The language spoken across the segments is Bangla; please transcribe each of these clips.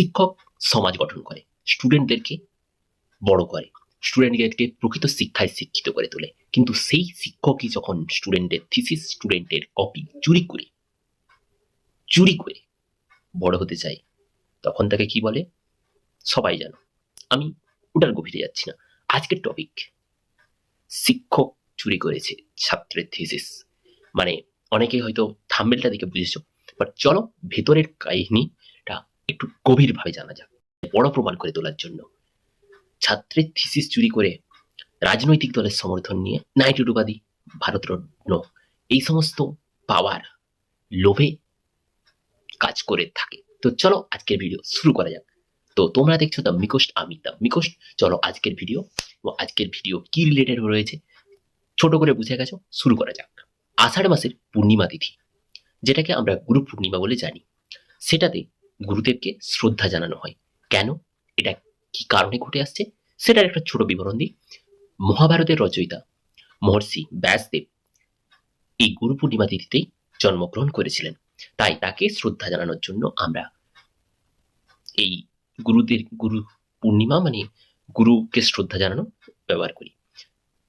শিক্ষক সমাজ গঠন করে স্টুডেন্টদেরকে বড় করে স্টুডেন্টদেরকে প্রকৃত শিক্ষায় শিক্ষিত করে তোলে। কিন্তু সেই শিক্ষকই যখন স্টুডেন্টের থিসিস স্টুডেন্টের কপি চুরি করে চুরি করে বড় হতে চায়, তখন তাকে কি বলে? সবাই জানো, আমি ওটার গভীরে যাচ্ছি না। আজকের টপিক শিক্ষক চুরি করেছে ছাত্রের থিসিস মানে অনেকে হয়তো থাম্বেলটা দেখে বুঝেছ বাট চলো ভেতরের কাহিনীটা একটু গভীরভাবে জানা যাক। বড় প্রমাণ করে তোলার জন্য। ছাত্রের থিসিস চুরি করে রাজনৈতিক দলের সমর্থন নিয়ে নাইট উপাধি ভারতরত্ন এই সমস্ত পাওয়ার লোভে কাজ করে থাকে। তো চলো আজকের ভিডিও শুরু করা যাক। তো তোমরা দেখছ দ্য মিকোস্ট আমি দ্য মিকোস্ট চলো আজকের ভিডিও এবং আজকের ভিডিও কি রিলেটেড রয়েছে ছোট করে বুঝে গেছো? শুরু করা যাক। আষাঢ় মাসের পূর্ণিমা তিথি, যেটাকে আমরা গুরু পূর্ণিমা বলে জানি। সেটাতে গুরুদেবকে শ্রদ্ধা জানানো হয়। কেন? এটা কি কারণে ঘটে আসছে? সেটার একটা ছোট বিবরণ দিই। মহাভারতের রচয়িতা মহর্ষি ব্যাসদেব এই গুরু পূর্ণিমা তিথিতেই জন্মগ্রহণ করেছিলেন। তাই তাকে শ্রদ্ধা জানানোর জন্য আমরা এই গুরুদের গুরু পূর্ণিমা মানে গুরুকে শ্রদ্ধা জানানো ব্যবহার করি।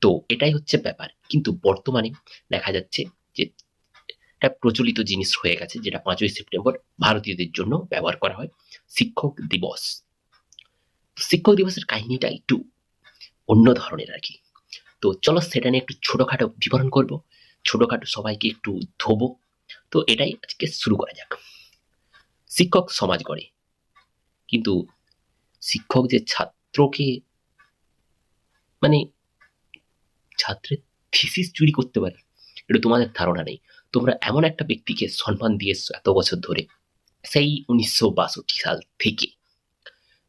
তো এটাই হচ্ছে ব্যাপার। কিন্তু বর্তমানে দেখা যাচ্ছে যে একটা প্রচলিত জিনিস হয়ে গেছে, যেটা পাঁচই সেপ্টেম্বর ভারতীয়দের জন্য ব্যবহার করা হয়, শিক্ষক দিবস। শিক্ষক দিবসের কাহিনীটা একটু অন্য ধরনের আর কি। তো চলো সেটা নিয়ে একটু ছোটখাটো বিবরণ করব, ছোটোখাটো সবাইকে একটু ধোবো। তো এটাই আজকে শুরু করা যাক। শিক্ষক সমাজ গড়ে। কিন্তু শিক্ষক যে ছাত্রকে মানে ছাত্রের থিসিস চুরি করতে পারে, এটা তোমাদের ধারণা নেই। তোমরা এমন একটা ব্যক্তিকে সম্মান দিয়ে এসছো এত বছর ধরে, সেই উনিশশো বাষট্টি সাল থেকে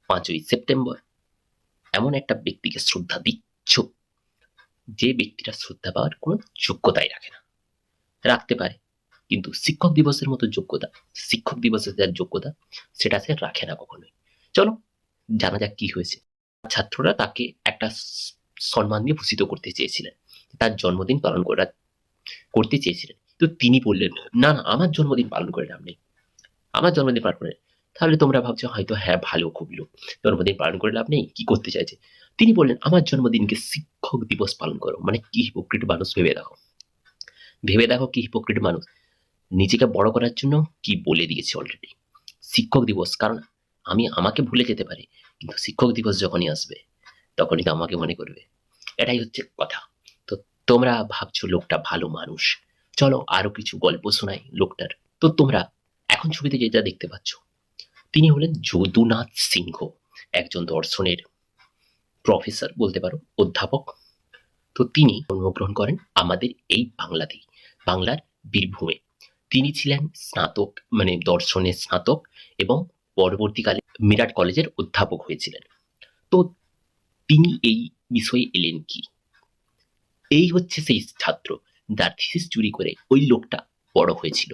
পাঁচই সেপ্টেম্বর এমন একটা ব্যক্তিকে শ্রদ্ধা দিচ্ছ যে ব্যক্তিটা শ্রদ্ধা পাওয়ার কোনো যোগ্যতাই রাখে না। রাখতে পারে, কিন্তু শিক্ষক দিবসের মতো যোগ্যতা, শিক্ষক দিবসের যার যোগ্যতা, সেটা সে রাখে না কখনোই। চলো, জানা যাক কি হয়েছে। ছাত্ররা তাকে একটা সম্মান দিয়ে ভূষিত করতে চেয়েছিলেন, তার জন্মদিন পালন করা, করতে চেয়েছিলেন। তো তিনি বললেন, না না, আমার জন্মদিন পালন করে লাভ নেই। আমার জন্মদিন পালন করে তাহলে তোমরা ভাবছ হয়তো হ্যাঁ ভালো, খুব লোক। জন্মদিন পালন করে লাভ নেই, কি করতে চাইছে? তিনি বললেন, আমার জন্মদিনকে শিক্ষক দিবস পালন করো। মানে কি হিপোক্রিট মানুষ ভেবে দেখো। ভেবে দেখো কি হিপোক্রিট মানুষ। নিজেকে বড় করার জন্য কি বলে দিয়েছে অলরেডি শিক্ষক দিবস, কারণ আমি আমাকে ভুলে যেতে পারি, কিন্তু শিক্ষক দিবস যখনই আসবে, তখনই তো আমাকে মনে করবে। এটাই হচ্ছে কথা। তো তোমরা ভাবছ লোকটা ভালো মানুষ। চলো আরও কিছু গল্প শোনাই লোকটার। তো তোমরা এখন ছবিতে যেটা দেখতে পাচ্ছ, তিনি হলেন যদুনাথ সিংহ, একজন দর্শনের প্রফেসর বলতে পারো, অধ্যাপক। তো তিনি জন্মগ্রহণ করেন আমাদের এই বাংলাতেই বাংলার বীরভূমে। তিনি ছিলেন স্নাতক মানে দর্শনের স্নাতক এবং পরবর্তীকালে মিরাট কলেজের অধ্যাপক হয়েছিলেন। তো তিনি এই বিষয়ে এলেন কি? এই হচ্ছে সেই ছাত্র। যার থিসিস চুরি করে ওই লোকটা বড় হয়েছিল।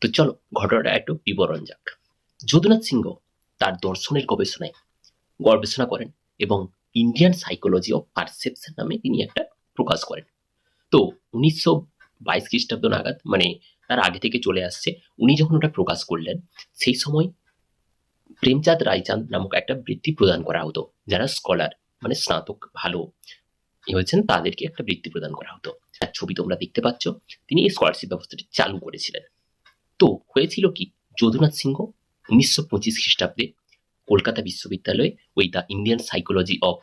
তো চলো ঘটনাটা একটু বিবরণ যাক। যদুনাথ সিংহ তার দর্শনের গবেষণায় গবেষণা করেন এবং ইন্ডিয়ান সাইকোলজি অফ পারসেপশন নামে তিনি একটা প্রকাশ করেন। তো উনিশশো বাইশ খ্রিস্টাব্দ নাগাদ মানে তার আগে থেকে চলে আসছে, উনি যখন ওটা প্রকাশ করলেন, সেই সময় প্রেমচাঁদ রায়চাঁদ নামক একটা বৃত্তি প্রদান করা হতো, যারা স্কলার মানে স্নাতক, ভালো হয়েছেন, তাদেরকে একটা বৃত্তি প্রদান করা হতো। ছবি তোমরা দেখতে পাচ্ছ, তিনি এই স্কলারশিপ ব্যবস্থাটি চালু করেছিলেন। তো হয়েছিল কি, যদুনাথ সিংহ উনিশশো পঁচিশ খ্রিস্টাব্দে কলকাতা বিশ্ববিদ্যালয়ে ওই the Indian psychology of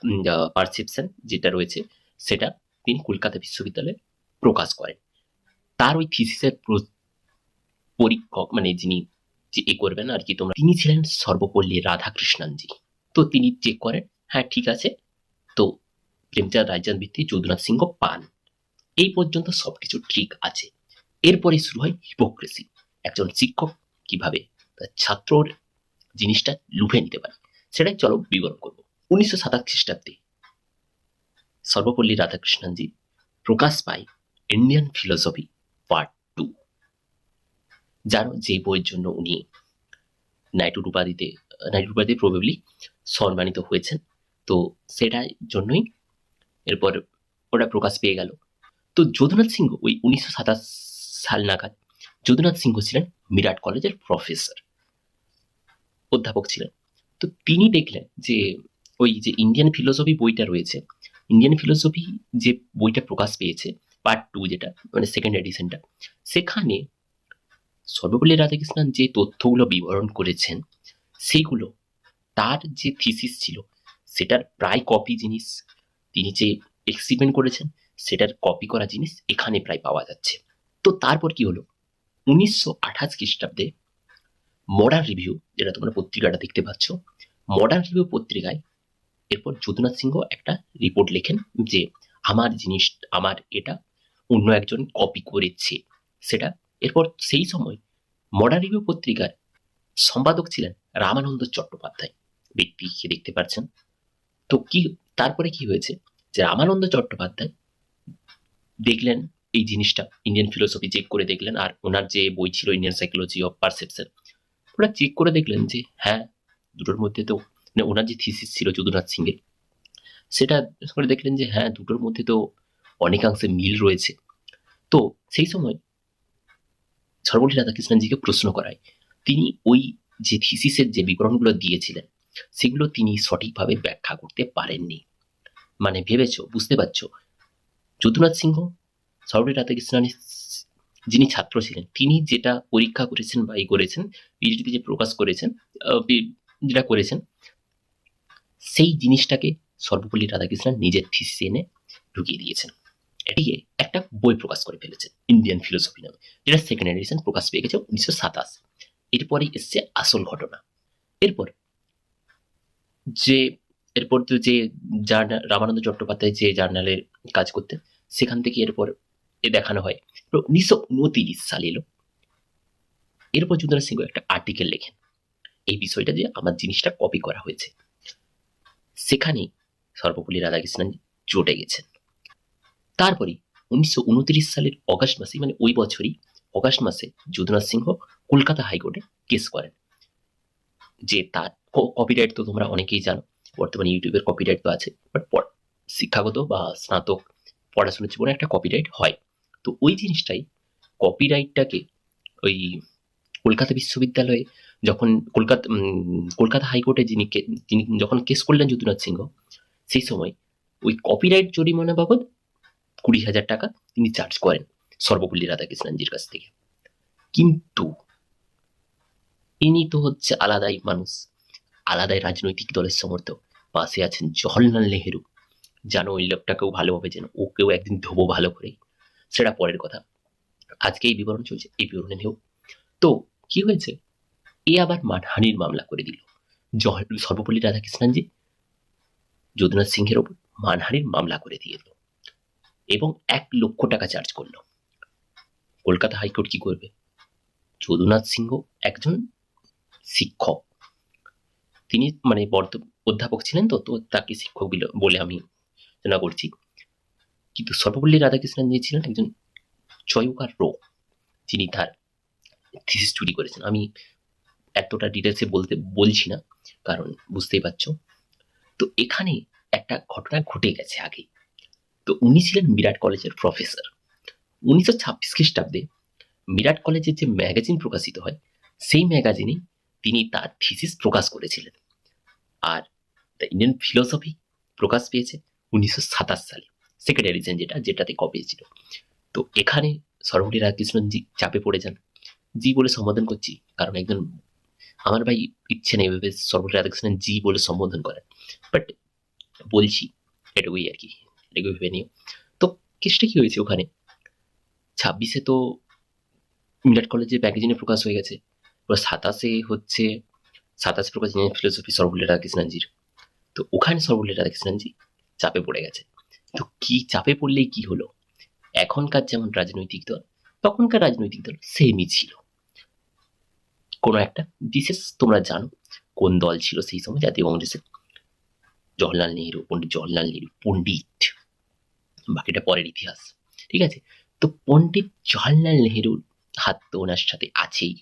perception যেটা রয়েছে, সেটা তিনি কলকাতা বিশ্ববিদ্যালয়ে প্রকাশ করেন। তার ওই থিসিসের পরীক্ষক মানে যিনি, যে এ করবেন আর কি তোমরা, তিনি ছিলেন সর্বপল্লী রাধাকৃষ্ণনজি। তো তিনি চেক করেন হ্যাঁ ঠিক আছে। তো প্রেমচাঁদ রায়চাঁদ ভিত্তি যদুনাথ সিংহ পান। এই পর্যন্ত সবকিছু ঠিক আছে। এরপরে শুরু হয় হিপোক্রেসি একজন শিক্ষক কীভাবে তার ছাত্রর জিনিসটা লুফে নিতে পারে, সেটাই চলো বিবরণ করব। উনিশশো সাতাশ খ্রিস্টাব্দে সর্বপল্লী রাধাকৃষ্ণনজি প্রকাশ পায় ইন্ডিয়ান ফিলোসফি পার্ট টু। যার যে বইয়ের জন্য উনি নাইটুর উপাধিতে নাইটুর উপাধিতে প্রবেবলি সম্মানিত হয়েছেন। তো সেটার জন্যই এরপর ওটা প্রকাশ পেয়ে গেল। তো যদুনাথ সিংহ ওই উনিশশো সাতাশ সাল নাগাদ যদুনাথ সিংহ ছিলেন মিরাট কলেজের প্রফেসর অধ্যাপক ছিলেন। তো তিনি দেখলেন যে ওই যে ইন্ডিয়ান ফিলোসফি বইটা রয়েছে ইন্ডিয়ান ফিলোসফি যে বইটা প্রকাশ পেয়েছে পার্ট টু যেটা মানে সেকেন্ড এডিশনটা সেখানে সর্বপল্লী রাধাকৃষ্ণন যে তথ্যগুলো বিবরণ করেছেন সেইগুলো তার যে থিসিস ছিল, সেটার প্রায় কপি জিনিস তিনি যে এক্সপেরিমেন্ট করেছেন, সেটার কপি করা জিনিস এখানে প্রায় পাওয়া যাচ্ছে। তো তারপর কি হলো? উনিশশো আঠাশ খ্রিস্টাব্দে মডার্ন রিভিউ যেটা তোমরা পত্রিকাটা দেখতে পাচ্ছ মডার্ন রিভিউ পত্রিকায় এরপর যদুনাথ সিংহ একটা রিপোর্ট লেখেন যে, আমার জিনিস, আমার এটা অন্য একজন কপি করেছে। সেটা এরপর সেই সময় মডার্ন রিভিউ পত্রিকার সম্পাদক ছিলেন রামানন্দ চট্টোপাধ্যায়। ব্যক্তিকে দেখতে পাচ্ছেন তো কি, তারপরে কি হয়েছে? যে রামানন্দ চট্টোপাধ্যায় দেখলেন এই জিনিসটা ইন্ডিয়ান ফিলোসফি চেক করে দেখলেন, আর ওনার যে বই ছিল ইন্ডিয়ান সাইকোলজি অফ পারসেপশন ওরা চেক করে দেখলেন যে হ্যাঁ দুটোর মধ্যে তো মানে ওনার যে থিসিস ছিল যদুনাথ সিংয়ের, সেটা করে দেখলেন যে হ্যাঁ দুটোর মধ্যে তো অনেকাংশে মিল রয়েছে। তো সেই সময় সর্বপল্লী রাধাকৃষ্ণনজিকে প্রশ্ন করায়। তিনি ওই যে থিসিসের যে বিবরণগুলো দিয়েছিলেন সেগুলো তিনি সঠিকভাবে ব্যাখ্যা করতে পারেননি। মানে ভেবেছো, বুঝতে পারছ? যদুনাথ সিংহ সর্বপল্লী রাধাকৃষ্ণনের যিনি ছাত্র ছিলেন, তিনি যেটা পরীক্ষা করেছেন বা ই করেছেন পিএইচডিতে যে প্রকাশ করেছেন যেটা করেছেন, সেই জিনিসটাকে সর্বপল্লী রাধাকৃষ্ণন নিজের থিসিসে এনে ঢুকিয়ে দিয়েছেন। এটিকে একটা বই প্রকাশ করে ফেলেছেন ইন্ডিয়ান ফিলোসফি নামে, যেটা সেকেন্ড এডিশন প্রকাশ পেয়ে গেছে উনিশশো সাতাশ। এরপরে এসছে আসল ঘটনা। এরপর যে এরপর তো যে জার্নাল, রামানন্দ চট্টোপাধ্যায় যে জার্নালের কাজ করতেন, সেখান থেকে এরপর এ দেখানো হয়। উনিশশো উনতিরিশ সাল এলো। এরপর যুদ্ধরাজ সিংহ একটা আর্টিকেল লেখেন। এই বিষয়টা যে আমার জিনিসটা কপি করা হয়েছে। সেখানে সর্বপল্লী রাধাকৃষ্ণন চটে গেছেন। তারপরে উনিশশো উনত্রিশ সালের অগাস্ট মাসে মানে ওই বছরই অগাস্ট মাসে যদুনাথ সিংহ কলকাতা হাইকোর্টে কেস করেন। যে তার কপিরাইট তো তোমরা অনেকেই জানো। বর্তমানে ইউটিউবের কপিরাইট তো আছে। বাট শিক্ষাগত বা স্নাতক পড়াশোনার জীবনে একটা কপিরাইট হয়। তো ওই জিনিসটাই কপিরাইটটাকে ওই কলকাতা বিশ্ববিদ্যালয়ে যখন কলকাতা কলকাতা হাইকোর্টে যিনি যিনি যখন কেস করলেন যদুনাথ সিংহ, সেই সময় ওই কপিরাইট জরিমানা বাবদ কুড়ি হাজার টাকা তিনি চার্জ করেন সর্বপল্লী রাধাকৃষ্ণনজির কাছ থেকে। কিন্তু ইনি তো হচ্ছে আলাদাই মানুষ। আলাদাই রাজনৈতিক দলের সমর্থক। পাশে আছেন জওহরলাল নেহেরু জানো ওই লোকটাকেও ভালোভাবে যেন ওকেও একদিন ধোবো ভালো করে সেটা পরের কথা। আজকে এই বিবরণ চলছে এই বিবরণে নেও তো, কি হয়েছে? এ আবার মানহানির মামলা করে দিল। জহ সর্বপল্লী রাধাকৃষ্ণনজি, যদুনাথ সিংহের ওপর মানহানির মামলা করে দিয়ে দিল। এবং এক লক্ষ টাকা চার্জ করল। কলকাতা হাইকোর্ট কি করবে? যদুনাথ সিংহ একজন শিক্ষক। তিনি মানে বর্ত অধ্যাপক ছিলেন তো তো তাকে শিক্ষক বিল- আমি জানা করছি। কিন্তু সর্বপল্লী রাধাকৃষ্ণন যে ছিলেন একজন চয়কার রো যিনি তার থিসিস চুরি করেছেন। আমি এতটা ডিটেলসে বলতে, বলছি না, কারণ বুঝতেই পারছ। তো এখানে একটা ঘটনা ঘটে গেছে আগে। তো উনি ছিলেন মিরাট কলেজের প্রফেসর উনিশশো ছাব্বিশ খ্রিস্টাব্দে মিরাট কলেজের যে ম্যাগাজিন প্রকাশিত হয়, সেই ম্যাগাজিনে তিনি তার থিসিস প্রকাশ করেছিলেন। আর দ্য ইন্ডিয়ান ফিলোসফি প্রকাশ পেয়েছে উনিশশো সাতাশ সালে সেকেন্ড যেটা, যেটাতে কপি ছিল তো এখানে সর্বপল্লী রাধাকৃষ্ণন জি চাপে পড়ে যান। জি বলে সম্বোধন করছি, কারণ একজন আমার ভাই ইচ্ছে নেই এভাবে সর্বপল্লী রাধাকৃষ্ণন জি বলে সম্বোধন করেন বাট বলছি, এটুকুই আর কি, এটুকুই ভেবে নিও। তো কেসটা কি হয়েছে ওখানে? ছাব্বিশে তো মিরাট কলেজে ম্যাগাজিনে প্রকাশ হয়ে গেছে। এবার সাতাশে হচ্ছে সাতাশে প্রকাশ ইন্ডিয়ান ফিলোসফি সর্বপল্লী রাধাকৃষ্ণনজির তো ওখানে সর্বপল্লী রাধাকৃষ্ণনজি চাপে পড়ে গেছে। তো কি চাপে পড়লেই কি হলো? এখনকার যেমন রাজনৈতিক দল, তখনকার রাজনৈতিক দল সেমই ছিল। কোনো একটা বিশেষ তোমরা জানো কোন দল ছিল সেই সময় জাতীয় কংগ্রেসের জওহরলাল নেহরু, পণ্ডিত জওহরলাল নেহরু, পণ্ডিত। বাকিটা পরের ইতিহাস, ঠিক আছে? তো পণ্ডিত জওহরলাল নেহরুর হাত তো ওনার সাথে আছেই।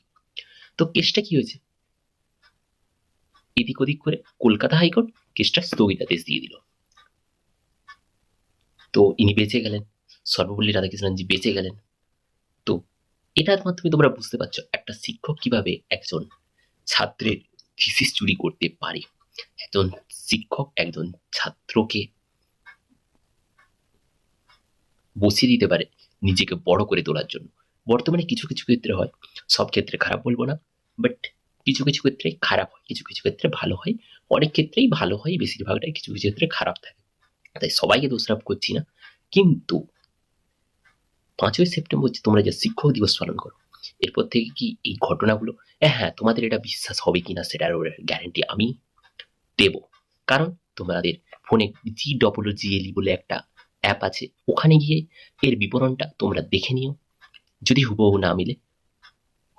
তো কেসটা কি হয়েছে? এদিক ওদিক করে কলকাতা হাইকোর্ট কেসটা স্থগিতাদেশ দিয়ে দিল। তো ইনি বেঁচে গেলেন, সর্বপল্লী রাধাকৃষ্ণনজি বেঁচে গেলেন। তো এটার মাধ্যমে তোমরা বুঝতে পারছ, একটা শিক্ষক কীভাবে একজন ছাত্রের থিসিস চুরি করতে পারে? একজন শিক্ষক একজন ছাত্রকে বসিয়ে দিতে পারে নিজেকে বড় করে তোলার জন্য। বর্তমানে কিছু কিছু ক্ষেত্রে হয়, সব ক্ষেত্রে খারাপ বলব না বাট কিছু কিছু ক্ষেত্রে খারাপ হয়, কিছু কিছু ক্ষেত্রে ভালো হয়, অনেক ক্ষেত্রেই ভালো হয়, বেশিরভাগটাই কিছু কিছু ক্ষেত্রে খারাপ থাকে। তাই সবাইকে দোষারোপ করছি না। কিন্তু পাঁচই সেপ্টেম্বর যে তোমরা যে শিক্ষক দিবস পালন করো, এরপর থেকে কি এই ঘটনাগুলো হ্যাঁ হ্যাঁ তোমাদের এটা বিশ্বাস হবে কিনা সেটার গ্যারেন্টি আমি দেব। কারণ তোমাদের ফোনে জি ডবল জিএলই বলে একটা অ্যাপ আছে, ওখানে গিয়ে এর বিবরণটা তোমরা দেখে নিও। যদি হুবহু না মিলে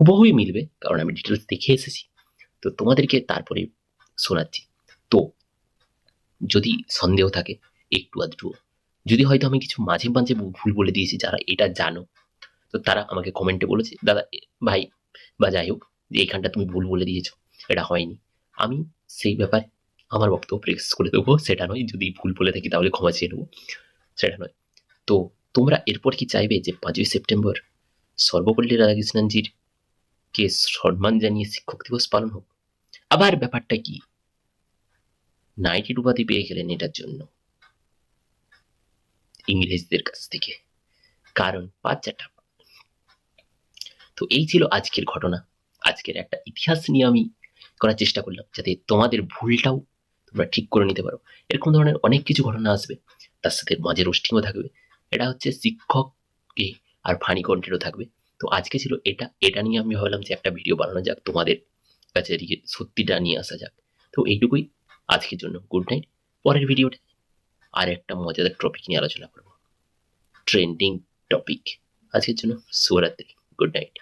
হুবহুই মিলবে, কারণ আমি ডিটেলস দেখে এসেছি। তো তোমাদেরকে তারপরে শোনাচ্ছি। তো, যদি সন্দেহ থাকে, একটু আধটু যদি হয়তো আমি কিছু মাঝে মাঝে ভুল বলে দিয়েছি, যারা এটা জানো, তো তারা আমাকে কমেন্টে বলেছে, দাদা ভাই, বা যাই হোক, যে এইখানটা তুমি ভুল বলে দিয়েছ, এটা হয়নি। আমি সেই ব্যাপারে আমার বক্তব্য প্রেস করে দেবো, সেটা নয়, যদি ভুল বলে থাকি তাহলে ক্ষমা চেয়ে নেব, সেটা নয়। তো তোমরা এরপর কি চাইবে যে পাঁচই সেপ্টেম্বর সর্বপল্লী রাধাকৃষ্ণনজির কে সম্মান জানিয়ে শিক্ষক দিবস পালন হোক। আবার ব্যাপারটা কি? নাইটেড উপাধি পেয়ে গেলেন এটার জন্য। ইংরেজদের কাছ থেকে। কারণ বাচ্চাটা তো এই ছিল আজকের ঘটনা। আজকের একটা ইতিহাস নিয়ে আমি করার চেষ্টা করলাম, যাতে তোমাদের ভুলটাও তোমরা ঠিক করে নিতে পারো। এরকম ধরনের অনেক কিছু ঘটনা আসবে। তার সাথে মাঝে রোস্টিংও থাকবে। এটা হচ্ছে শিক্ষককে আর ফানি থাকবে। তো আজকে ছিল এটা এটা নিয়ে আমি ভাবলাম যে একটা ভিডিও বানানো যাক তোমাদের কাছে, এদিকে সত্যিটা নিয়ে আসা যাক। তো এইটুকুই, আজকের জন্য গুড নাইট পরের ভিডিওটা আর একটা মজাদার টপিক নিয়ে আলোচনা করব। ট্রেন্ডিং টপিক আজকের জন্য শুভরাত্রি গুড নাইট